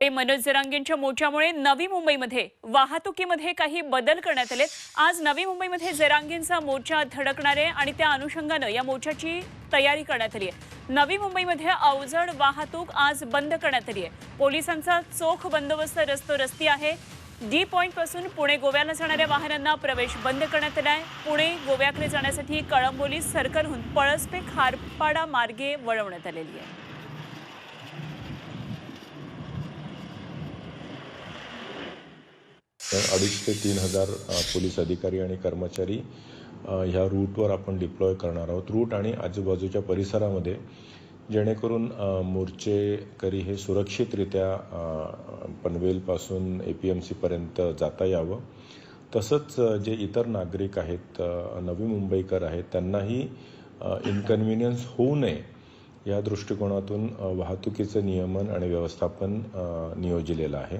ते मनोज जरांगेंच्या मोर्चामुळे नवी मुंबईमध्ये वाहतुकीमध्ये काही बदल करण्यात आले आज नवी मुंबईमध्ये जरांगेंचा मोर्चा धडकणार आहे आणि त्या अनुषंगानं या मोर्चाची तयारी करण्यात आली आहे. नवी मुंबईमध्ये अवजड वाहतूक आज बंद करण्यात आली आहे. पोलिसांचा चोख बंदोबस्त रस्तो रस्ती आहे. डी पॉईंटपासून पुणे गोव्याला जाणाऱ्या वाहनांना प्रवेश बंद करण्यात आला आहे. पुणे गोव्याकडे जाण्यासाठी कळंबोली सर्कलहून पळसपे खारपाडा मार्गे वळवण्यात आलेली आहे. तर अडीच ते तीन हजार पोलीस अधिकारी आणि कर्मचारी ह्या रूटवर आपण डिप्लॉय करणार आहोत. रूट आणि आजूबाजूच्या परिसरामध्ये जेणेकरून मोर्चेकरी हे सुरक्षितरित्या पनवेलपासून ए पी एम सीपर्यंत जाता यावं. तसंच जे इतर नागरिक आहेत नवी मुंबईकर आहेत त्यांनाही इन्कन्व्हिनियन्स होऊ नये या दृष्टिकोनातून वाहतुकीचं नियमन आणि व्यवस्थापन नियोजिलेलं आहे.